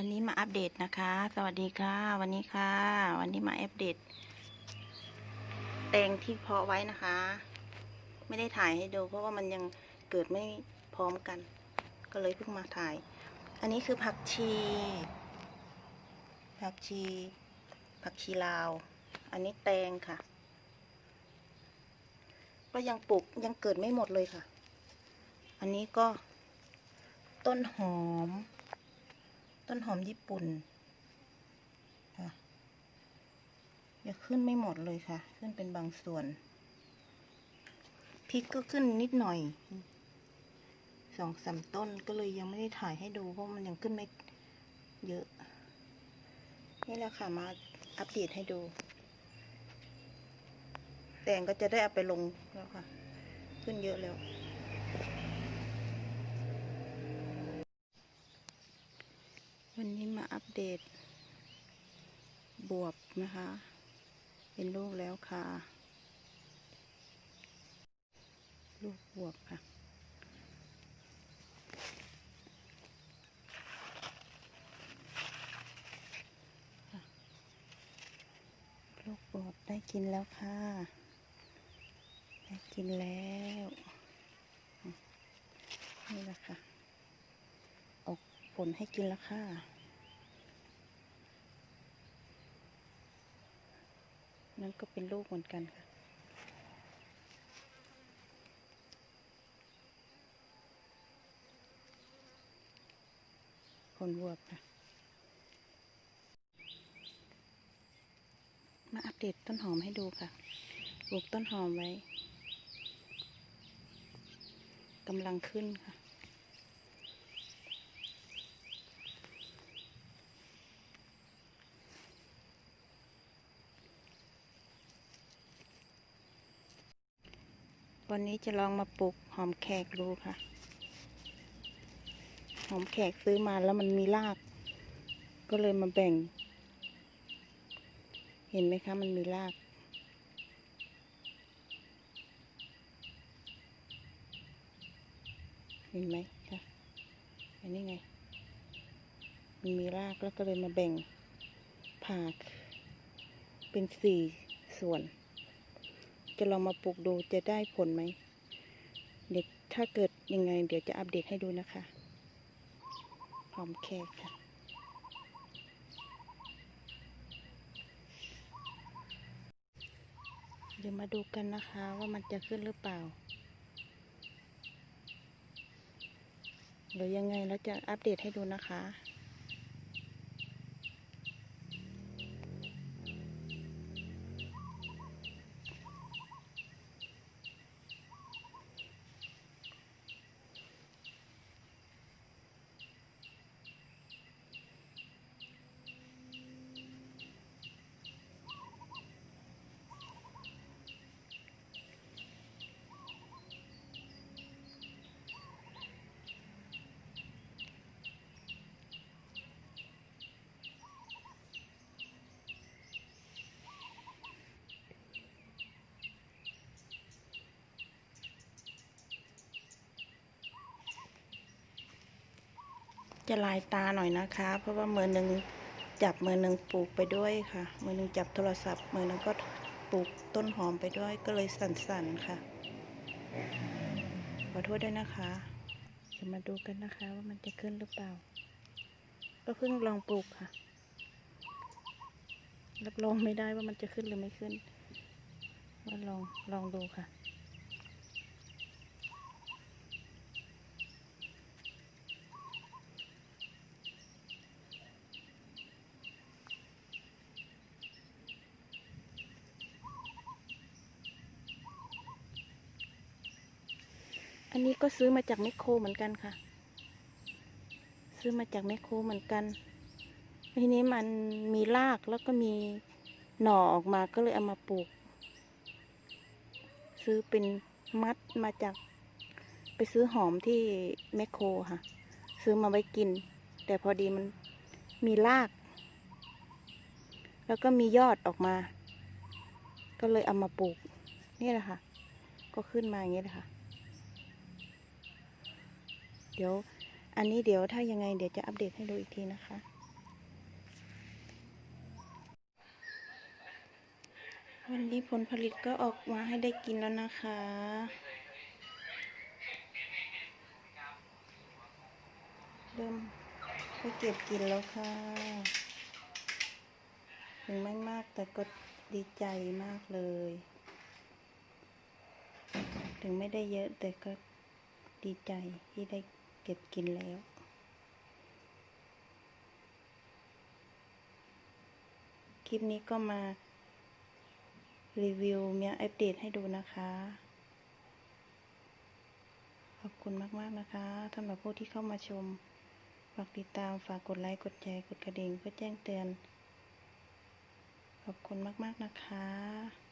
วันนี้มาอัปเดตนะคะ สวัสดีค่ะ วันนี้ค่ะ วันนี้มาอัปเดต แตงที่เพาะไว้นะคะ ไม่ได้ถ่ายให้ดู เพราะว่ามันยังเกิดไม่พร้อมกัน ก็เลยเพิ่งมาถ่าย อันนี้คือผักชี ผักชี ผักชีลาว อันนี้แตงค่ะ ก็ยังปลูกยังเกิดไม่หมดเลยค่ะ อันนี้ก็ต้นหอม ต้นหอมญี่ปุ่นค่ะยังขึ้นไม่หมดเลยค่ะ ขึ้นเป็นบางส่วนพริกก็ขึ้นนิดหน่อยสองสามต้นก็เลยยังไม่ได้ถ่ายให้ดูเพราะมันยังขึ้นไม่เยอะ นี่แหละค่ะมาอัปเดตให้ดู แตงก็จะได้เอาไปลงแล้วค่ะ ขึ้นเยอะแล้ว วันนี้มาอัป เดตบวบนะคะ เป็นลูกแล้วค่ะ ลูกบวบค่ะลูกบวบได้กินแล้วค่ะ ได้กินแล้วนี่แหละค่ะ ออกผลให้กินแล้วค่ะ นั่นก็เป็นลูกเหมือนกันค่ะผลบวบค่ะมาอัปเดตต้นหอมให้ดูค่ะปลูกต้นหอมไว้กำลังขึ้นค่ะ วันนี้จะลองมาปลูกหอมแขกดูค่ะ หอมแขกซื้อมาแล้วมันมีราก ก็เลยมาแบ่ง เห็นไหมคะ มันมีราก เห็นไหมคะอันนี้ไง มันมีรากแล้วก็เลยมาแบ่งผ่าเป็นสี่ส่วน จะลองมาปลูกดูจะได้ผลไหมเดี๋ยวถ้าเกิดยังไง เดี๋ยวจะอัปเดตให้ดูนะคะ หอมแขกค่ะ เดี๋ยวมาดูกันนะคะว่ามันจะขึ้นหรือเปล่าหรือยังไงแล้วจะอัปเดตให้ดูนะคะ จะลายตาหน่อยนะคะ เพราะว่ามือหนึ่งจับมือหนึ่งปลูกไปด้วยค่ะ มือหนึ่งจับโทรศัพท์ มือหนึ่งก็ปลูกต้นหอมไปด้วย ก็เลยสั่นๆค่ะ ขอโทษด้วยนะคะ จะมาดูกันนะคะว่ามันจะขึ้นหรือเปล่า ก็เพิ่งลองปลูกค่ะ รับรองไม่ได้ว่ามันจะขึ้นหรือไม่ขึ้นว่าลองลองดูค่ะ อันนี้ก็ซื้อมาจากแมคโครเหมือนกันค่ะ ซื้อมาจากแมคโครเหมือนกัน ทีนี้มันมีรากแล้วก็มีหน่อออกมาก็เลยเอามาปลูก ซื้อเป็นมัดมาจาก ไปซื้อหอมที่แมคโครค่ะ ซื้อมาไว้กิน แต่พอดีมันมีราก แล้วก็มียอดออกมา ก็เลยเอามาปลูก นี่แหละค่ะ ก็ขึ้นมาอย่างนี้เลยค่ะ เดี๋ยว อันนี้เดี๋ยวถ้ายังไงเดี๋ยวจะอัปเดตให้ดูอีกทีนะคะ วันนี้ผลผลิตก็ออกมาให้ได้กินแล้วนะคะเริ่มไปเก็บกินแล้วค่ะถึงไม่มากแต่ก็ดีใจมากเลย ถึงไม่ได้เยอะแต่ก็ดีใจที่ได้ ก็บกินแล้ว คลิปนี้ก็มา รีวิวเมียอัปเดตให้ดูนะคะ ขอบคุณมากๆนะคะสำหรับผู้ที่เข้ามาชม ฝากติดตามฝากกดไลค์กดแชร์กดกระดิ่งเพื่อแจ้งเตือน ขอบคุณมากๆนะคะ